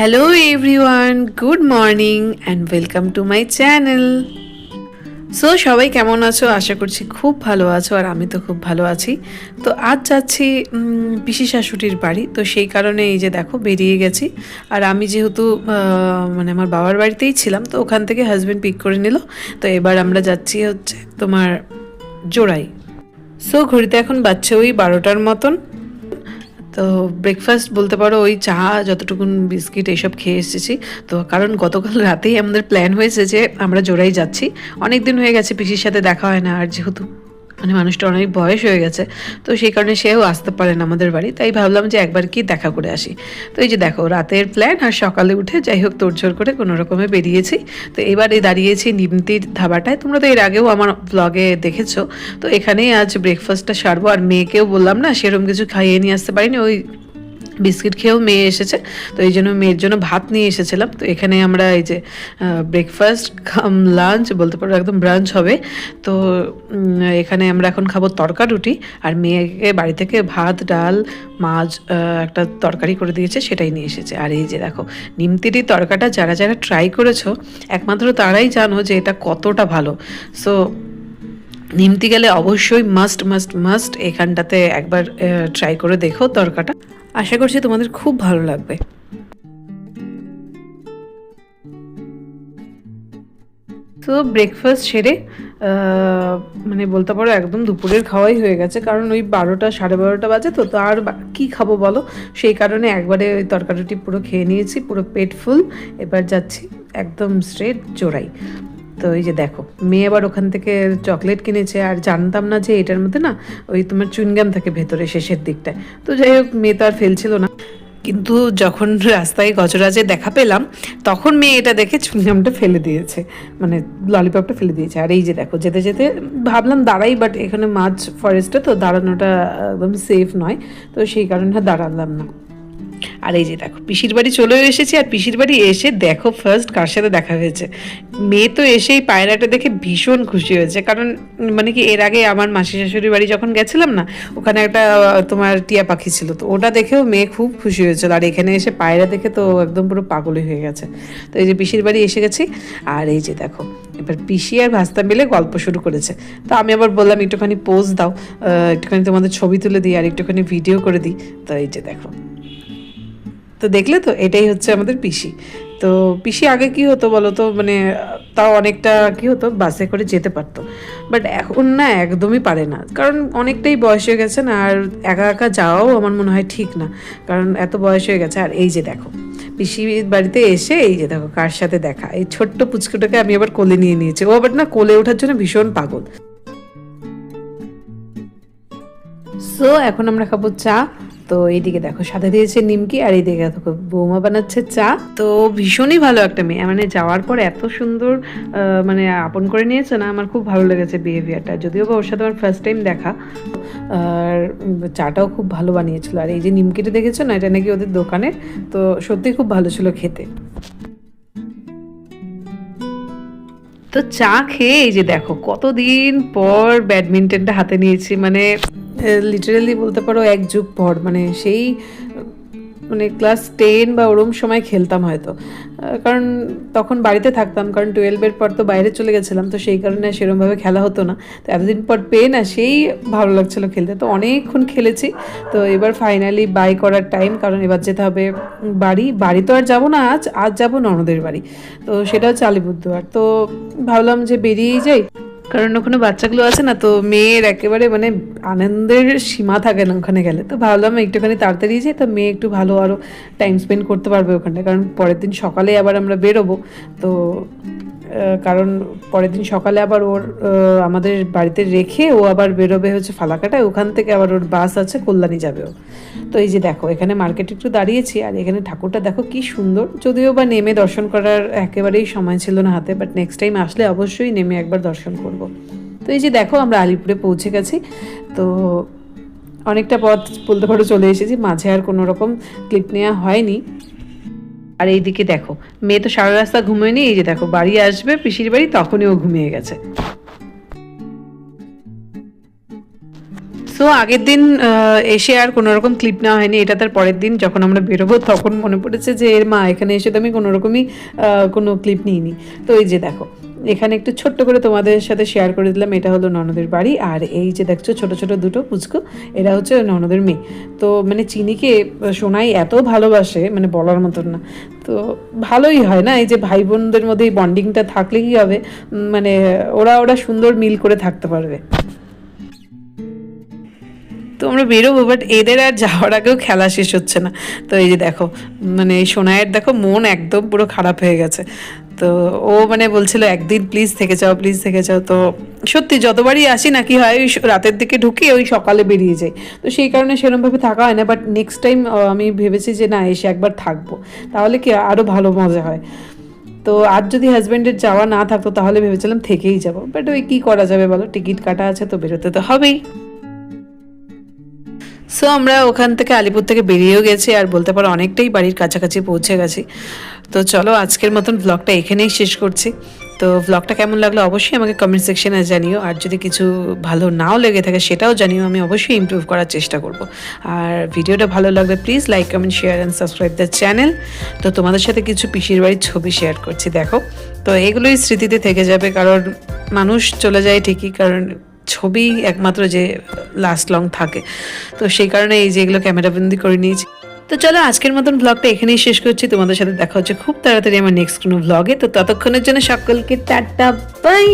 Hello everyone good morning and welcome to my channel so সবাই কেমন আছো? আশা করছি খুব ভালো আছো আর আমি তো খুব ভালো আছি। তো আজ যাচ্ছি পিসি শাশুড়ির বাড়ি। তো সেই কারণে এই যে দেখো, বেরিয়ে গেছি। আর আমি যেহেতু মানে আমার বাবার বাড়িতেই ছিলাম, তো ওখান থেকে হাজব্যান্ড পিক করে নিল। তো এবার আমরা যাচ্ছি হচ্ছে তোমার জোড়াই। সো ঘড়িতে এখন বাচ্চা ওই বারোটার মতন। তো ব্রেকফাস্ট বলতে পারো, ওই চা, যতটুকুন বিস্কিট এইসব খেয়ে এসেছি। তো কারণ গতকাল রাতেই আমাদের প্ল্যান হয়েছে যে আমরা জোড়াই যাচ্ছি। অনেক দিন হয়ে গেছে, পিসির সাথে দেখা হয় না আর যেহেতু। মানে মানুষটা অনেক বয়স হয়ে গেছে, তো সেই কারণে সেও আসতে পারে না আমাদের বাড়ি, তাই ভাবলাম যে একবার কি দেখা করে আসি। তো এই যে দেখো, রাতের প্ল্যান আর সকালে উঠে যাই হোক তোড়জোড় করে কোনো রকমে বেরিয়েছি। তো এবারে দাঁড়িয়েছি নিমতির ধাবাটায়, তোমরা তো এর আগেও আমার ব্লগে দেখেছ। তো এখানেই আজ ব্রেকফাস্টটা সারবো, আর মেয়েকেও বললাম না সেরকম কিছু খাইয়ে নিয়ে আসতে পারিনি, ওই বিস্কিট খেয়েও মেয়ে এসেছে, তো এই জন্য মেয়ের জন্য ভাত নিয়ে এসেছিলাম। তো এখানে আমরা এই যে ব্রেকফাস্ট কাম লাঞ্চ বলতে পারো, একদম ব্রাঞ্চ হবে। তো এখানে আমরা এখন খাব তরকা রুটি, আর মেয়েকে বাড়ি থেকে ভাত, ডাল, মাছ একটা তরকারি করে দিয়েছে, সেটাই নিয়ে এসেছে। আর এই যে দেখো নিমতিরি তরকাটা যারা যারা ট্রাই করেছ, একমাত্র তারাই জানো যে এটা কতটা ভালো। সো নিমতি গেলে অবশ্যই মাস্ট মাস্ট মাস্ট এখানটাতে একবার ট্রাই করে দেখো তরকাটা। আশা করছি তোমাদের খুব ভালো লাগবে। তো ব্রেকফাস্ট সেরে মানে বলতে পারো একদম দুপুরের খাওয়াই হয়ে গেছে। কারণ ওই বারোটা, সাড়ে বারোটা বাজে তো তো আর কি খাব বলো? সেই কারণে একবারে ওই তরকারিটি পুরো খেয়ে নিয়েছি, পুরো পেট ফুল এবার যাচ্ছি একদম স্ট্রেট জোড়াই তো এই যে দেখো, মেয়ে আবার ওখান থেকে চকলেট কিনেছে আর জানতাম না যে এটার মধ্যে না ওই তোমার চুইনগাম থাকে ভেতরে শেষের দিকটায়। তো যাই হোক, মেয়ে তো আর ফেলছিল না। কিন্তু যখন রাস্তায় গজরাজে দেখা পেলাম, তখন মেয়ে এটা দেখে চুইনগামটা ফেলে দিয়েছে মানে ললিপপটা ফেলে দিয়েছে। আর এই যে দেখো, যেতে যেতে ভাবলাম দাঁড়াই বাট এখানে মাছ ফরেস্টে তো দাঁড়ানোটা একদম সেফ নয়, তো সেই কারণে দাঁড়ালাম না। আর এই যে দেখো, পিসির বাড়ি চলেও এসেছি আর পিসির বাড়ি এসে দেখো ফার্স্ট কার সাথে দেখা হয়েছে। মেয়ে তো এসেই পায়রাটা দেখে ভীষণ খুশি হয়েছে। কারণ মানে কি এর আগে আমার মাসি শাশুড়ির বাড়ি যখন গেছিলাম না, ওখানে একটা তোমার টিয়া পাখি ছিল। তো ওটা দেখেও মেয়ে খুব খুশি হয়েছিল। আর এখানে এসে পায়রা দেখে তো একদম পুরো পাগলই হয়ে গেছে। তো এই যে পিসির বাড়ি এসে গেছি। আর এই যে দেখো, এবার পিসি আর ভাস্তা মিলে গল্প শুরু করেছে। তো আমি আবার বললাম, একটুখানি পোজ দাও একটুখানি তোমাদের ছবি তুলে দিই আর একটুখানি ভিডিও করে দিই। তো এই যে দেখো তো দেখলে তো এটাই হচ্ছে আমাদের পিসি। তো পিসি আগে কি হতো বলো তো মানে তাও অনেকটা কি হতো? বাসে করে যেতে পারতো। বাট এখন না একদমই পারে না। কারণ অনেকটাই বয়স হয়ে গেছে না, আর একা একা যাওয়াও আমার মনে হয় ঠিক না। কারণ এত বয়স হয়ে গেছে। আর এই যে দেখো, পিসি বাড়িতে এসে এই যে দেখো, কার সাথে দেখা? এই ছোট্ট পুচকুটাকে আমি আবার কোলে নিয়ে নিয়েছি। ও আবার না কোলে ওঠার জন্য ভীষণ পাগল। সো এখন আমরা খাব চা। তো এইদিকে দেখো, সাথে দিয়েছে নিমকি আর এইদিকে দেখো, বৌমা বানাচ্ছে চা। তো ভীষণই ভালো একটা মেয়ে। মানে যাওয়ার পর এত সুন্দর মানে আপন করে নিয়েছে না, আমার খুব ভালো লেগেছে বিহেভিয়ারটা যদিও বা ওর সাথে আমার ফার্স্ট টাইম দেখা, আর চাটাও খুব ভালো বানিয়েছিল। আর এই যে নিমকিটা দেখেছ না, এটা নাকি ওদের দোকানের? তো সত্যি খুব ভালো ছিল খেতে। তো চা খেয়ে এই যে দেখো, কতদিন পর ব্যাডমিন্টনটা হাতে নিয়েছি। মানে লিটারালি বলতে পারো এক যুগ পর মানে সেই মানে ক্লাস টেন বা ওরম সময় খেলতাম হয়তো। কারণ তখন বাড়িতে থাকতাম, কারণ টুয়েলভের পর তো বাইরে চলে গেছিলাম, তো সেই কারণে সেরমভাবে খেলা হতো না। তো এতদিন পর পেয়ে না, সেই ভালো লাগছিল খেলতে। তো অনেকক্ষণ খেলেছি, তো এবার ফাইনালি বাই করার টাইম কারণ এবার যেতে হবে বাড়ি। বাড়ি তো আর যাব না আজ আজ যাব ননদের বাড়ি। তো সেটা হচ্ছে আলিপুরদুয়ার। তো ভাবলাম যে বেরিয়েই যাই। কারণ ওখানে বাচ্চাগুলো আছে না, তো মেয়ের একেবারে মানে আনন্দের সীমা থাকে না ওখানে গেলে। তো ভাবলাম একটুখানি তাড়াতাড়ি যাই তো মেয়ে একটু ভালো আরও টাইম স্পেন্ড করতে পারবে ওখানে কারণ পরের দিন সকালে আবার আমরা বেরোবো, তো কারণ পরের দিন সকালে আবার ওর আমাদের বাড়িতে রেখে ও আবার বেরোবে হচ্ছে ফালাকাটায়। ওখান থেকে আবার ওর বাস আছে, কল্যাণী যাবে ও। তো এই যে দেখো, এখানে মার্কেটে একটু দাঁড়িয়েছি আর এখানে ঠাকুরটা দেখো কি সুন্দর। যদিও বা নেমে দর্শন করার একেবারেই সময় ছিল না হাতে বাট নেক্সট টাইম আসলে অবশ্যই নেমে একবার দর্শন করব। তো এই যে দেখো, আমরা আলিপুরে পৌঁছে গেছি। তো অনেকটা পথ বলতে পারো চলে এসেছি, মাঝে আর কোনো রকম ক্লিপ নেওয়া হয়নি। আর এইদিকে দেখো, মেয়ে তো সারা রাস্তা ঘুমোয়নি এই যে দেখো, বাড়ি আসবে, পিসির বাড়ি তখনই ও ঘুমিয়ে গেছে। সো আগের দিন এসে আর কোনো রকম ক্লিপ নেওয়া হয়নি, এটা তার পরের দিন যখন আমরা বেরোবো, তখন মনে পড়েছে যে, এর মা, এখানে এসে তো আমি কোনোরকমই কোনো ক্লিপ নিইনি। তো এই যে দেখো এখানে একটু ছোট্ট করে তোমাদের সাথে শেয়ার করে দিলাম, এটা হলো ননদের বাড়ি। আর এই যে দেখছ, ছোট ছোট দুটো পুচকু, এরা হচ্ছে ননদের মেয়ে। তো মানে চিনিকে সোনাই এত ভালোবাসে মানে বলার মতন না। তো ভালোই হয় না, এই যে ভাই বোনদের মধ্যে এই বন্ডিংটা থাকলে কি হবে? মানে ওরা ওরা সুন্দর মিল করে থাকতে পারবে। তো আমরা বেরোবো বাট এদের আর যাওয়ার আগেও খেলা শেষ হচ্ছে না। তো এই যে দেখো মানে সোনায়ের দেখো মন একদম পুরো খারাপ হয়ে গেছে। তো ও মানে বলছিল, একদিন প্লিজ থেকে যাও প্লিজ থেকে যাও। তো সত্যি যতবারই আসি না কি হয় ওই রাতের দিকে ঢুকে, ওই সকালে বেরিয়ে যাই। তো সেই কারণে সেরকমভাবে থাকা হয় না বাট নেক্সট টাইম আমি ভেবেছি যে না, এসে একবার থাকব। তাহলে কি আরও ভালো মজা হয়। তো আর যদি হাজব্যান্ডের যাওয়া না থাকতো, তাহলে ভেবেছিলাম থেকেই যাব। বাট ওই কী করা যাবে বলো? টিকিট কাটা আছে তো বেরোতে তো হবেই। সো আমরা ওখান থেকে আলিপুর থেকে বেরিয়েও গেছি আর বলতে পারো অনেকটাই বাড়ির কাছাকাছি পৌঁছে গেছি। তো চলো আজকের মতন ব্লগটা এখানেই শেষ করছি। তো ব্লগটা কেমন লাগল অবশ্যই আমাকে কমেন্ট সেকশনে জানিও। আর যদি কিছু ভালো নাও লেগে থাকে সেটাও জানিও, আমি অবশ্যই ইমপ্রুভ করার চেষ্টা করব। আর ভিডিওটা ভালো লাগলে please like comment share and subscribe the channel তো তোমাদের সাথে কিছু পিসির বাড়ির ছবি শেয়ার করছি, দেখো। তো এগুলোই স্মৃতিতে থেকে যাবে, কারণ মানুষ চলে যায় ঠিকই, কারণ ছবি একমাত্র যে লাস্ট লং থাকে। তো সেই কারণে এই যে এগুলো ক্যামেরাবন্দি করে নিয়েছি। তো চলো আজকের মতন ব্লগটা এখানেই শেষ করছি। তোমাদের সাথে দেখা হচ্ছে খুব তাড়াতাড়ি আমার নেক্সট কোনো ব্লগে তো ততক্ষণের জন্য সকলকে টাটা বাই